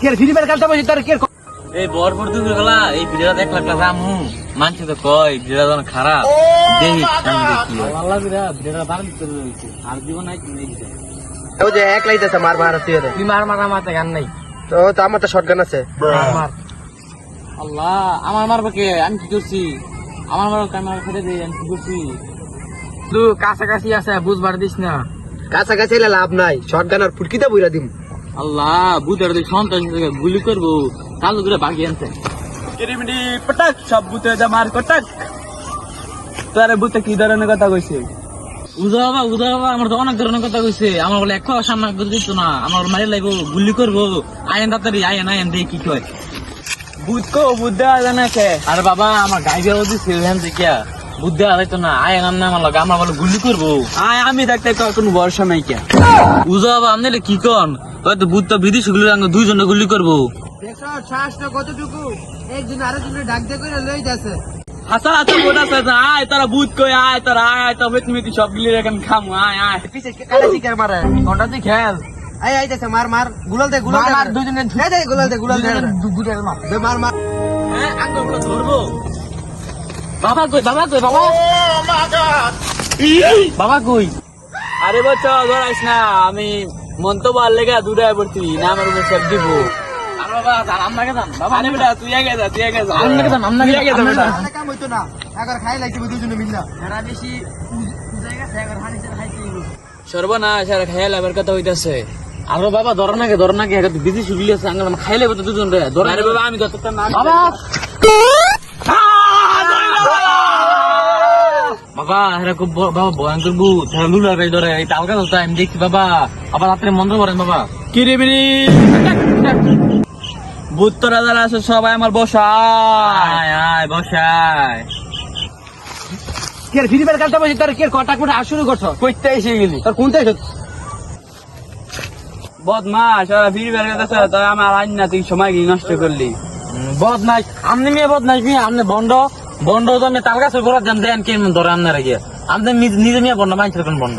কে free fire খেলতে বসে তোর কে এই বরপুর দুপুর গলা এই দেখ লাগলা মানছে তো কয় ভিডিওটা যখন খারাপ। দেখি আমি দেখি আল্লাহ বিরা ভিডিওটা রয়েছে আর জীবন নাই ও যে এক লাইতেছে মার মার তুই রে তুই মার মার গান নাই। তো তো আমার তো শটগান আছে। মার আল্লাহ আমার মারবে কে? আমি কি করছি? আমার মারো ক্যামেরা ফেলে দে আমি কি করছি? তুই কাছাকাছি আছে বুঝবার দিস না। কাছাকাছি এলে লাভ নাই। শটগান আর ফুটকিতে বইরা দিম। আল্লাহ বুধের সন্তান গুলি করব। কালো করে বাকি আনছে। কিরিমিডি পটাক সব বুতে যা মার কটাক তোরে বুতে কি ধরনের কথা কইছে? উদা বাবা উদা বাবা আমার তো অনেক ধরনের কথা কইছে। আমার বলে এক সামনে করে দিত না। আমার মারি লাগবো গুলি করব। আয়েন তাড়াতাড়ি আয়েন আয়েন দেখি কি কয়। বুত কো বুত দেওয়া জানা কে? আরে বাবা আমার গাই বেরো দিচ্ছে ওখান থেকে বুদ্ধি আলাইতো না আয়েন আন্না আমার লাগে। আমার বলে গুলি করব। আয় আমি দেখতে কোনো ভরসা নাই কে? উজা বাবা আপনি কি কন? হয়তো বুদ্ধ বিদেশি গুলি রাঙ্গ দুইজনে গুলি করব। কতটুকু? আরেকজনের ডাক দিয়ে করে লই যাচ্ছে। হাসা হাসা মোটা সাজা আয় তারা কই আয় তারা আয় তুমি সব গিলি খামু আয় আয়। পিছে কালে শিকার মারে? কোনটা তুই খেল। আই আইতেছে মার মার গুলাল দে গুলাল দে। মার, দুজনে দে দে গুলাল দে গুলাল দে। দুজনে মার। দে মার মার। হ্যাঁ আঙ্গুল ধরবো। বাবা কই বাবা কই বাবা? বাবা কই? আরে বচ্চা ধরাইস না আমি মন্তব্য আর লেগে দূরে পড়ছি না আমার উপর সব দিব। সর্বনাশ আর খেয়াল আবার কথা হইতাছে। আরও বাবা ধর নাকি ধর নাকি বিদেশি শুগলি খাইলে তো দুজন রে ধর। বাবা আমি বাবা! বাবা খুব বাবা ভয়ঙ্কর ভূত। এরা লুলা ধরে এই আমি দেখছি বাবা। আবার রাত্রে মন্ত্র করেন বাবা। যারা আছে সবাই আমার বসা আয় বসায়। কে ফ্রি ফায়ার খেলতে বসে তোর কে কটা কোটা শুরু করছ? কইতে এসে গেলি। তোর কোনটা এসে? বদমাস ওরা ফিরে আমার আইন না তুই সময় নষ্ট করলি। বদ নাই আমনে মেয়ে বদ নাই মেয়ে আমনে বন্ড বন্ড তো আমি তালকা সই দেন দেন কেমন ধরে আমনে আগে। আপনি নিজে নিয়ে বন্ড বন্ধ। বন্ড